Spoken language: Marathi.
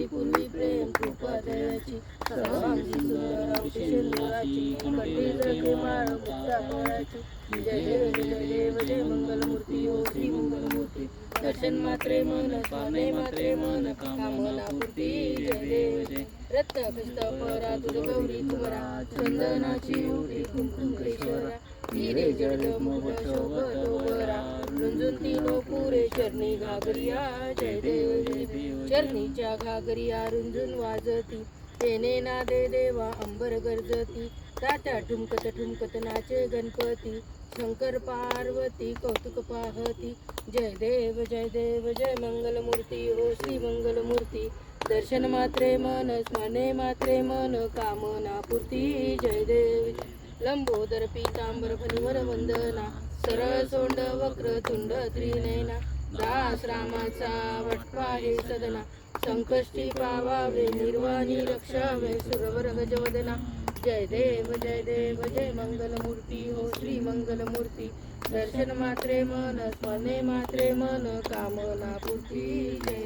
पूर्वी पूर्वी प्रेम कृपा दयाची सर्वांगी सुंदरावती शेंदुराची कंठी जळके माळ मुक्ता जय देव जय देव जय मंगलमूर्ती ओ श्री मंगलमूर्ती. दर्शन मात्रे मन स्वामे मात्रे मन कामना पूर्ती. जय देव जय रत्न परा तुझ गौरी कुमरा चंदनाची उडी कुंकुमेश्वरा हिरे जड मोह शोभ डोबरा चरणी घागरिया जय देव चरणीच्या घागरिया रुंजून वाजती. तेने ना दे देवा अंबर गरजती. तात्या ठुमकत ठुमकत नाचे गणपती. शंकर पार्वती कौतुक पाहती. जय देव जय देव जय मंगलमूर्ती हो श्री मंगलमूर्ती. दर्शन मात्रे मन स्मरणे मात्रे मन कामना पूर्ती. जय देव. लंबोदर पीतांबर फनवर वंदना. सरळ सोंड वक्र तुंड त्रिनयना. दास रामाचा वटपा हे सदना. संकष्टी पावावे निर्वाणी रक्षावे सुरवर गजवदना. जय देव जय देव जय मंगलमूर्ती हो श्री मंगलमूर्ती. दर्शन मात्रे मन स्मरणे मात्रे मन कामना पूर्ती जय